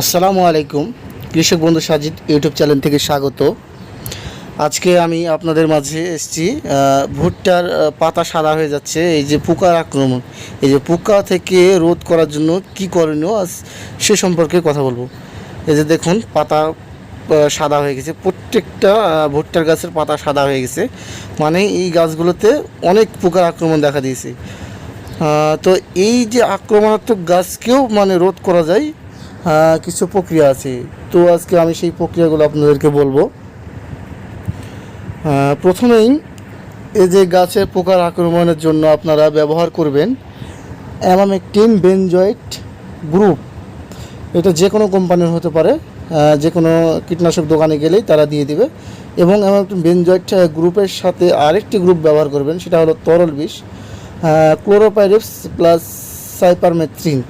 আসসালামু আলাইকুম। কৃষক বন্ধু সাজিদ ইউটিউব চ্যানেল থেকে স্বাগত। আজকে আমি আপনাদের মাঝে এসেছি ভুট্টার পাতা সাদা হয়ে যাচ্ছে, এই যে পোকার আক্রমণ। এই যে পোকা থেকে রোধ করার জন্য কি করণীয়, আজ সে সম্পর্কে কথা বলব। এই যে দেখুন, পাতা সাদা হয়ে গেছে। প্রত্যেকটা ভুট্টার গাছের পাতা সাদা হয়ে গেছে। মানে এই গাছগুলোতে অনেক পোকার আক্রমণ দেখা দিয়েছে। তো এই যে আক্রমণাত্মক গাছকেও মানে রোধ করা যায় কিছু প্রক্রিয়া আছে। তো আজকে আমি সেই প্রক্রিয়াগুলো আপনাদেরকে বলব। আহ, প্রথমেই এই যে গাছের পোকার আক্রমণের জন্য আপনারা ব্যবহার করবেন অ্যামামেকটিন বেনজয়েট গ্রুপ। এটা যে কোনো কোম্পানির হতে পারে যে কোনো কীটনাশক দোকানে গেলেই তারা দিয়ে দিবে। এবং অ্যামামেকটিন বেনজয়েট গ্রুপের সাথে আরেকটি গ্রুপ ব্যবহার করবেন সেটা হলো তরল বিষ ক্লোরোপাইরিপস প্লাস সাইপারমেথ্রিন।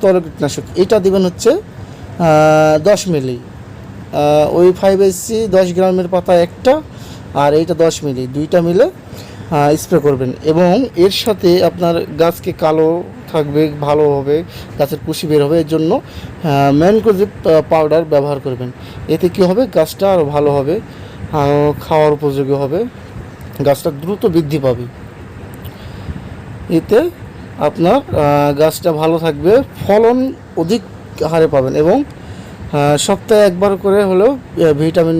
তরল কীটনাশক এটা দিবেন হচ্ছে দশ মিলি। ওই ফাইভ এসসি দশ গ্রামের পাতা একটা, আর এইটা দশ মিলি। দুইটা মিলে স্প্রে করবেন। এবং এর সাথে আপনার গাছকে কালো থাকবে, ভালো হবে, গাছের কুশি বের হবে, এর জন্য ম্যানকোজিপ পাউডার ব্যবহার করবেন। এতে কী হবে? গাছটা আরও ভালো হবে খাওয়ার উপযোগী হবে, গাছটা দ্রুত বৃদ্ধি পাবে। এতে আপনার গাছটা ভালো থাকবে, ফলন অধিক হারে পাবেন এবং সপ্তাহে একবার করে হলেও ভিটামিন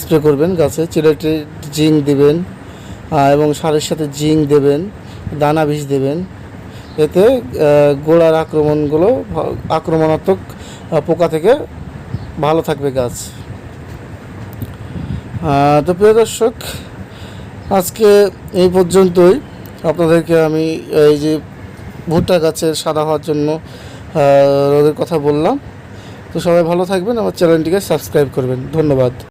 স্প্রে করবেন গাছে চিলেটে জিঙ্ক দেবেন এবং সারের সাথে জিঙ্ক দেবেন, দানা বীজ দেবেন, এতে গোড়ার আক্রমণগুলো, আক্রমণাত্মক পোকা থেকে ভালো থাকবে গাছ। তো প্রিয় দর্শক, আজকে এই পর্যন্তই। আপনাদেরকে আমি এই যে ভুট্টা গাছের সাদা হওয়ার জন্য রোদের কথা বললাম। তো সবাই ভালো থাকবেন, আমার চ্যানেলটিকে সাবস্ক্রাইব করবেন। ধন্যবাদ।